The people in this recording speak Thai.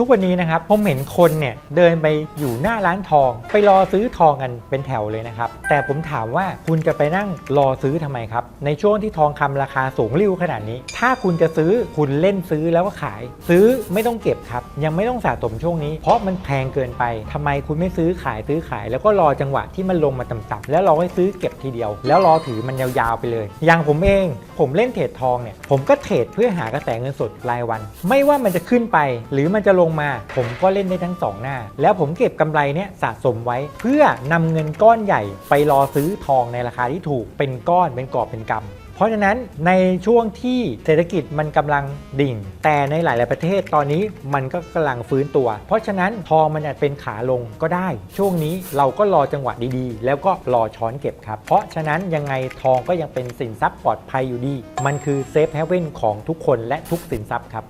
ทุกวันนี้นะครับผมเห็นคนเนี่ยเดินไปอยู่หน้าร้านทอง ไปรอซื้อทองกันเป็นแถวเลยนะครับแต่ผมถามว่าคุณจะไปนั่งรอซื้อทำไมครับ ในช่วงที่ทองคำราคาสูงริ้วขนาดนี้ ถ้าคุณจะซื้อคุณเล่นซื้อแล้วก็ขาย ซื้อไม่ต้องเก็บครับ ยังไม่ต้องสะสมช่วงนี้ เพราะมันแพงเกินไปทำไมคุณไม่ซื้อขายซื้อขาย แล้วก็รอจังหวะที่มันลงมาต่ำๆแล้วรอให้ซื้อเก็บทีเดียว แล้วรอถือมันยาวๆไปเลย อย่างผมเอง ผมเล่นเทรดทองเนี่ยผมก็เทรดเพื่อหากระแสเงินสดรายวัน ไม่ว่ามันจะขึ้นไป หรือมันจะลงมา ผมก็เล่นได้ทั้งสองหน้า แล้วผมเก็บกำไรเนี่ยสะสมไว้ เพื่อนำเงินก้อนใหญ่ไปรอซื้อทองในราคาที่ถูกเป็นก้อนเป็นกอบเป็นกำเพราะฉะนั้นในช่วงที่เศรษฐกิจมันกำลังดิ่ง แต่ในหลาย ๆ ประเทศตอนนี้มันก็กำลังฟื้นตัว เพราะฉะนั้นทองมันอาจเป็นขาลงก็ได้ ช่วงนี้เราก็รอจังหวะดี ๆ แล้วก็รอช้อนเก็บครับ เพราะฉะนั้นยังไงทองก็ยังเป็นสินทรัพย์ปลอดภัยอยู่ดี มันคือเซฟเฮเว่นของทุกคนและทุกสินทรัพย์ครับ